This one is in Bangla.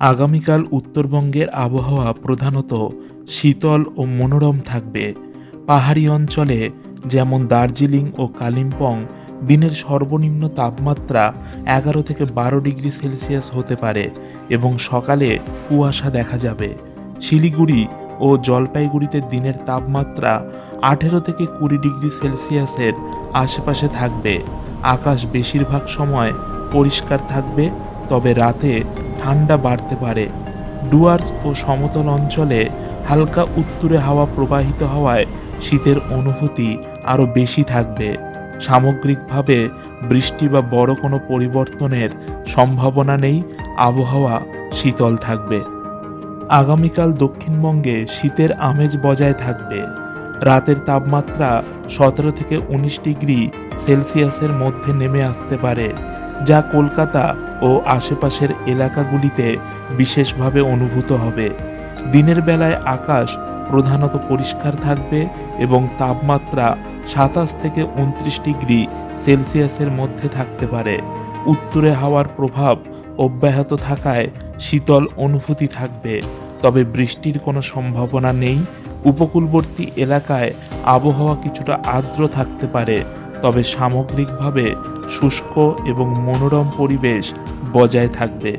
আগামীকাল উত্তরবঙ্গের আবহাওয়া প্রধানত শীতল ও মনোরম থাকবে। পাহাড়ি অঞ্চলে যেমন দার্জিলিং ও কালিম্পং, দিনের সর্বনিম্ন তাপমাত্রা এগারো থেকে বারো ডিগ্রি সেলসিয়াস হতে পারে এবং সকালে কুয়াশা দেখা যাবে। শিলিগুড়ি ও জলপাইগুড়িতে দিনের তাপমাত্রা আঠেরো থেকে কুড়ি ডিগ্রি সেলসিয়াসের আশেপাশে থাকবে। আকাশ বেশিরভাগ সময় পরিষ্কার থাকবে, তবে রাতে ঠান্ডা বাড়তে পারে। ডুয়ার্স ও সমতল অঞ্চলে হালকা উত্তুরে হাওয়া প্রবাহিত হওয়ায় শীতের অনুভূতি আরও বেশি থাকবে। সামগ্রিকভাবে বৃষ্টি বা বড় কোনো পরিবর্তনের সম্ভাবনা নেই, আবহাওয়া শীতল থাকবে। আগামীকাল দক্ষিণবঙ্গে শীতের আমেজ বজায় থাকবে। রাতের তাপমাত্রা সতেরো থেকে উনিশ ডিগ্রি সেলসিয়াসের মধ্যে নেমে আসতে পারে। যা কলকাতা ও আশেপাশের এলাকাগুলিতে বিশেষভাবে অনুভূত হবে। দিনের বেলায় আকাশ প্রধানত পরিষ্কার থাকবে এবং তাপমাত্রা সাতাশ থেকে উনত্রিশ ডিগ্রি সেলসিয়াসের মধ্যে থাকতে পারে। উত্তরে হাওয়ার প্রভাব অব্যাহত থাকায় শীতল অনুভূতি থাকবে। তবে বৃষ্টির কোনো সম্ভাবনা নেই। উপকূলবর্তী এলাকায় আবহাওয়া কিছুটা আর্দ্র থাকতে পারে। তবে সামগ্রিকভাবে শুষ্ক এবং মনোরম পরিবেশ বজায় থাকবে।